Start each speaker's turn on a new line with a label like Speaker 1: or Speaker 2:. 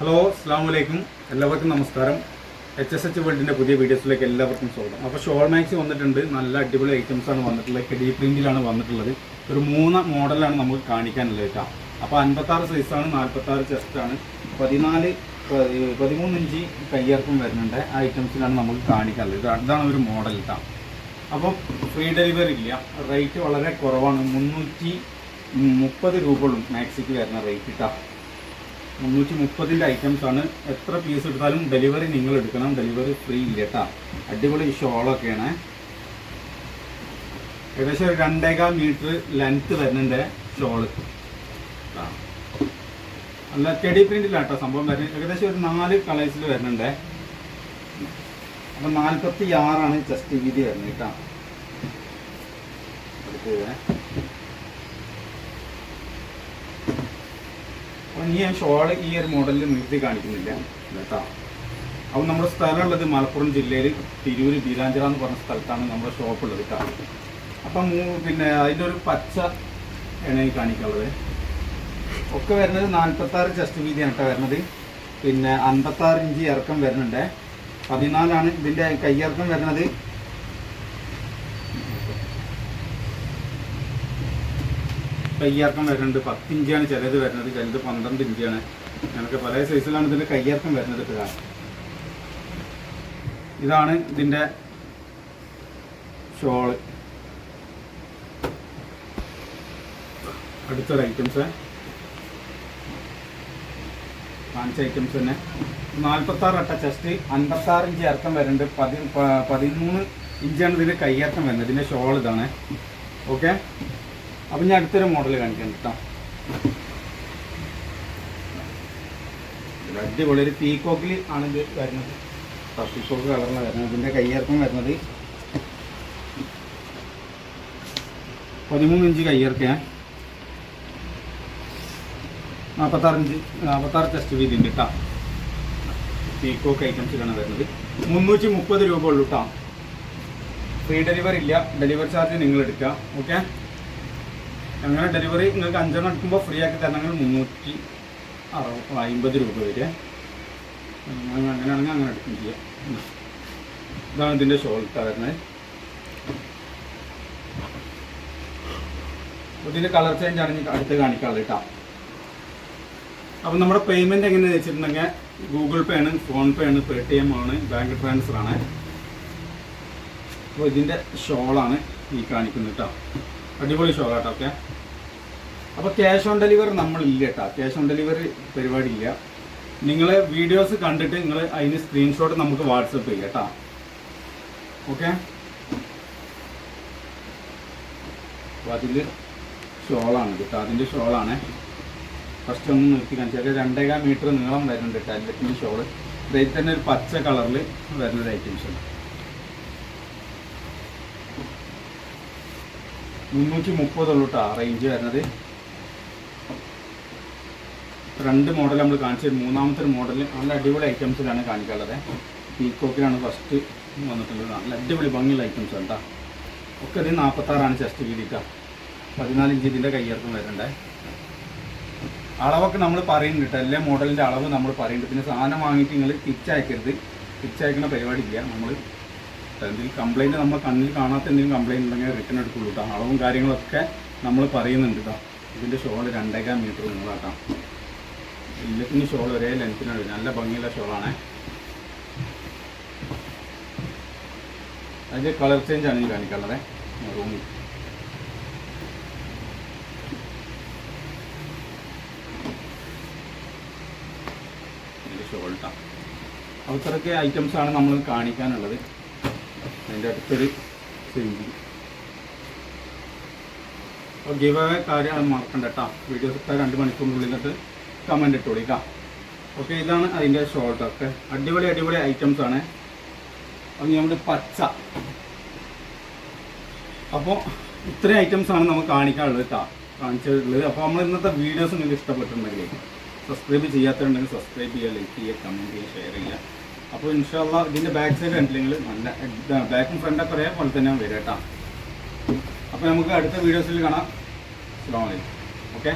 Speaker 1: Hello അസ്സാം വലൈക്കും എല്ലാവർക്കും നമസ്കാരം. എച്ച് എസ് എച്ച് വേൾഡിന്റെ പുതിയ വീഡിയോസിലേക്ക് എല്ലാവർക്കും സ്വാഗതം. അപ്പോൾ ഷോൾ മാക്സി വന്നിട്ടുണ്ട്. നല്ല അടിപൊളി ഐറ്റംസ് ആണ് വന്നിട്ടുള്ളത്. കെഡി പ്രിന്റിലാണ് വന്നിട്ടുള്ളത്. ഒരു മൂന്ന് മോഡലാണ് നമുക്ക് കാണിക്കാനുള്ളത് കേട്ടോ. അപ്പോൾ അൻപത്താറ് സൈസാണ് നാൽപ്പത്താറ് ചെസ്റ്റാണ് പതിനാല് പതിമൂന്ന് ഇഞ്ച് കയ്യിറക്കം വരുന്നുണ്ട്. ആ ഐറ്റംസിലാണ് നമുക്ക് കാണിക്കാനുള്ളത്. അതാണ് ഒരു മോഡൽ കേട്ടോ അപ്പോൾ ഫ്രീ ഡെലിവറി ഇല്ല. റേറ്റ് വളരെ കുറവാണ്. മുന്നൂറ്റി മുപ്പത് രൂപ ഉള്ളൂ മാക്സിക്ക് വരുന്ന റേറ്റ് കേട്ടോ മുന്നൂറ്റി മുപ്പതിന്റെ ഐറ്റംസ് ആണ് എത്ര പീസ് എടുത്താലും ഡെലിവറി നിങ്ങൾ എടുക്കണം. ഡെലിവറി ഫ്രീ ഇല്ല കേട്ടോ അടിപൊളി ഷോളൊക്കെയാണ്. ഏകദേശം ഒരു രണ്ടേകാൽ മീറ്റർ ലെങ്ത് വരുന്നുണ്ട് ഷോൾ. അല്ല പ്രിന്റിലാണ് കേട്ടോ സംഭവം വരുന്നത്. ഏകദേശം ഒരു നാല് കളേഴ്സിൽ വരുന്നുണ്ട്. അപ്പം നാൽപ്പത്തി ആറാണ് ചെസ്റ്റ് വീതി വരുന്നത് കേട്ടോ അടുത്തത് അപ്പം ഞാൻ ഷോൾ ഈ ഒരു മോഡലിൽ നിർത്തി കാണിക്കുന്നില്ല. കേട്ടോ. അപ്പം നമ്മുടെ സ്ഥലമുള്ളത് മലപ്പുറം ജില്ലയിൽ തിരൂര് ബീരാഞ്ചിറ എന്ന് പറഞ്ഞ സ്ഥലത്താണ് നമ്മുടെ ഷോപ്പ് ഉള്ളത് കേട്ടോ. അപ്പം പിന്നെ അതിന്റെ ഒരു പച്ച ആണ് ഈ കാണിക്കാനുള്ളത്. ഒക്കെ വരുന്നത് നാൽപ്പത്താറ് ചെസ്റ്റ് വീതിയാണ് കേട്ടോ വരുന്നത്. പിന്നെ അൻപത്താറ് ഇഞ്ച് ഇറക്കം വരുന്നുണ്ട്. പതിനാലാണ് ഇതിന്റെ കയ്യിറക്കം വരുന്നത്. കയ്യിറക്കം വരുന്നുണ്ട്. പത്ത് ഇഞ്ചാണ് ചിലത് വരുന്നത്. ചിലത് പന്ത്രണ്ട് ഇഞ്ചാണ് ഞങ്ങൾക്ക് പല സൈസിലാണ് ഇതിന്റെ കയ്യിറക്കം വരുന്നത് ഇതാ. ഇതാണ് ഇതിന്റെ ഷോൾ. അടുത്തൊരു ഐറ്റംസ് കാണിച്ച ഐറ്റംസ് തന്നെ. നാൽപ്പത്താറ് അട്ട ചെസ്റ്റ് അൻപത്താറ് ഇഞ്ച് ഇറക്കം വരുന്നുണ്ട്. പതി പതിമൂന്ന് ഇഞ്ചാണ് ഇതിന്റെ കയ്യിറക്കം വരുന്നത്. ഇതിന്റെ ഷോൾ ഇതാണ്. ഓക്കെ അപ്പം ഞാൻ അടുത്തൊരു മോഡൽ കാണിക്കാം കേട്ടോ. അടിപൊളി ഒരു പീക്കോക്കിൽ ആണ് ഇത് വരുന്നത്. പീക്കോക്ക് കളറിലാണ് വരുന്നത്. ഇതിന്റെ കയ്യിറക്കം വരുന്നത്. പതിമൂന്ന് ഇഞ്ച് കയ്യിറക്കാൻ നാൽപ്പത്താറ് നാൽപ്പത്താറ് ടെസ്റ്റ് വീതി ഉണ്ട് കേട്ടോ. പീക്കോക്ക് ഐറ്റംസിലാണ് വരുന്നത്. മുന്നൂറ്റി മുപ്പത് രൂപ ഉള്ളൂ കേട്ടോ. ഫ്രീ ഡെലിവറി ഇല്ല. ഡെലിവറി ചാർജ് നിങ്ങൾ എടുക്കുക ഓക്കെ അങ്ങനെ ഡെലിവറി നിങ്ങൾക്ക് അഞ്ചെണ്ണം എടുക്കുമ്പോൾ ഫ്രീ ആക്കി തരണമെങ്കിൽ മുന്നൂറ്റി അറുപത് അമ്പത് രൂപ വരെ. അങ്ങനെ അങ്ങനെയാണെങ്കിൽ അങ്ങനെ എടുക്കും ചെയ്യാം. ഇതാണ് ഇതിന്റെ ഷോൾ വരുന്നത്. ഇതിന്റെ കളർ ചേഞ്ച് ആണ് ഇനി അടുത്ത് കാണിക്കാനുള്ളത് കേട്ടോ അപ്പം നമ്മുടെ പേയ്മെന്റ് എങ്ങനെയാണെന്ന് വെച്ചിട്ടുണ്ടെങ്കിൽ ഗൂഗിൾ പേ ആണ് ഫോൺ പേ ആണ് പേ ടി എം ആണ് ബാങ്ക് ട്രാൻസ്ഫർ ആണ്. അപ്പോൾ ഇതിന്റെ ഷോളാണ് ഈ കാണിക്കുന്നത് കേട്ടോ അടിപൊളി ഷോ കേട്ടോ ഓക്കെ അപ്പോൾ ക്യാഷ് ഓൺ ഡെലിവറി നമ്മളില്ല കേട്ടോ ക്യാഷ് ഓൺ ഡെലിവറി പരിപാടി ഇല്ല നിങ്ങൾ വീഡിയോസ് കണ്ടിട്ട് നിങ്ങൾ അതിന് സ്ക്രീൻഷോട്ട് നമുക്ക് വാട്സപ്പ് ചെയ്യാം കേട്ടോ ഓക്കെ അപ്പോൾ അതിൽ ഷോളാണ് കേട്ടോ അതിന്റെ ഷോളാണ് ഫസ്റ്റ് ഒന്ന് നിർത്തി കാണിച്ചാൽ രണ്ടേകാൽ മീറ്റർ നീളം വരുന്നുണ്ട് കേട്ടോ അതിന്റെ ഷോൾ ഇതിൽ തന്നെ ഒരു പച്ച കളറിൽ വരുന്നൊരു ഐറ്റംസ് ഉണ്ട് മുന്നൂറ്റി മുപ്പതുള്ളൂ കേട്ടോ റേഞ്ച് വരുന്നത്. രണ്ട് മോഡൽ നമ്മൾ കാണിച്ചത്. മൂന്നാമത്തെ മോഡൽ നല്ല അടിപൊളി ഐറ്റംസിലാണ് കാണിക്കാനുള്ളത്. പീക്കോക്കിലാണ് ഫസ്റ്റ് വന്നിട്ടുള്ളത്. നല്ല അടിപൊളി ഭംഗിയുള്ള ഐറ്റംസ് കേട്ടോ ഒക്കെ ഇത് നാൽപ്പത്താറാണ് ചെസ്റ്റ് വീതിക്ക പതിനാല് ഇഞ്ച് ഇതിന്റെ കയ്യിറക്കം വരണ്ടേ അളവൊക്കെ നമ്മൾ പറയുന്നുണ്ട് എല്ലാ മോഡലിന്റെ അളവ് നമ്മൾ പറയുന്നുണ്ട്. പിന്നെ സാധനം വാങ്ങിയിട്ട് നിങ്ങൾ തിരിച്ചയക്കരുത് തിരിച്ചയക്കുന്ന പരിപാടി ഇല്ല. നമ്മൾ എന്തെങ്കിലും കംപ്ലൈന്റ് നമ്മൾ കണ്ണിൽ കാണാത്ത എന്തെങ്കിലും കംപ്ലൈന്റ് ഉണ്ടെങ്കിൽ റിട്ടേൺ എടുക്കുള്ളൂ കേട്ടോ അളവും കാര്യങ്ങളൊക്കെ നമ്മൾ പറയുന്നുണ്ട് കേട്ടോ ഇതിന്റെ ഷോൾ രണ്ടേകാൽ മീറ്റർ നിങ്ങളാക്കാം എല്ലാത്തിനും ഷോൾ ഒരേ ലെങ്ത്തിനാണ്. നല്ല ഭംഗിയുള്ള ഷോളാണ്. അതിന്റെ കളർ ചേഞ്ച് ആണ് ഞാൻ കാണിക്കാനുള്ളത്. റൂമിൽ ഷോൾട്ടാണ് അത്രയൊക്കെ ഐറ്റംസ് ആണ് നമ്മൾ കാണിക്കാനുള്ളത്. അതിന്റെ അടുത്തൊരു സെഞ്ചുറി അപ്പോൾ ഗിവ് കാര്യം മറക്കണ്ട കേട്ടോ. വീഡിയോസ് എടുത്താൽ രണ്ട് മണിക്കൂറിനുള്ളിലൊക്കെ കമന്റ് ഇട്ടോളി കേട്ടോ ഓക്കെ ഇതാണ് അതിന്റെ ഷോർട്ട് ഒക്കെ. അടിപൊളി അടിപൊളി ഐറ്റംസ് ആണ്. അപ്പോൾ നമ്മുടെ പച്ച. അപ്പോൾ ഇത്രയും ഐറ്റംസ് ആണ് നമുക്ക് കാണിക്കാനുള്ളത് കേട്ടോ കാണിച്ചിട്ടുള്ളത്. അപ്പോൾ നമ്മൾ ഇന്നത്തെ വീഡിയോസ് നിങ്ങൾക്ക് ഇഷ്ടപ്പെട്ടിട്ടുണ്ടെങ്കിൽ സബ്സ്ക്രൈബ് ചെയ്യാത്തതുണ്ടെങ്കിൽ സബ്സ്ക്രൈബ് ചെയ്യുക ലൈക്ക് ചെയ്യുക കമന്റ് ചെയ്യുക ഷെയർ ചെയ്യുക. അപ്പോൾ ഇൻഷാല്ല ഇതിന്റെ ബാക്ക് സൈഡ് കണ്ടില്ലെങ്കിൽ നല്ല ബാക്കും ഫ്രണ്ടൊക്കെ ഒരേ പോലെ തന്നെ വരാം കേട്ടോ. അപ്പോൾ നമുക്ക് അടുത്ത വീഡിയോസിൽ കാണാം. അസ്സാം ഓക്കെ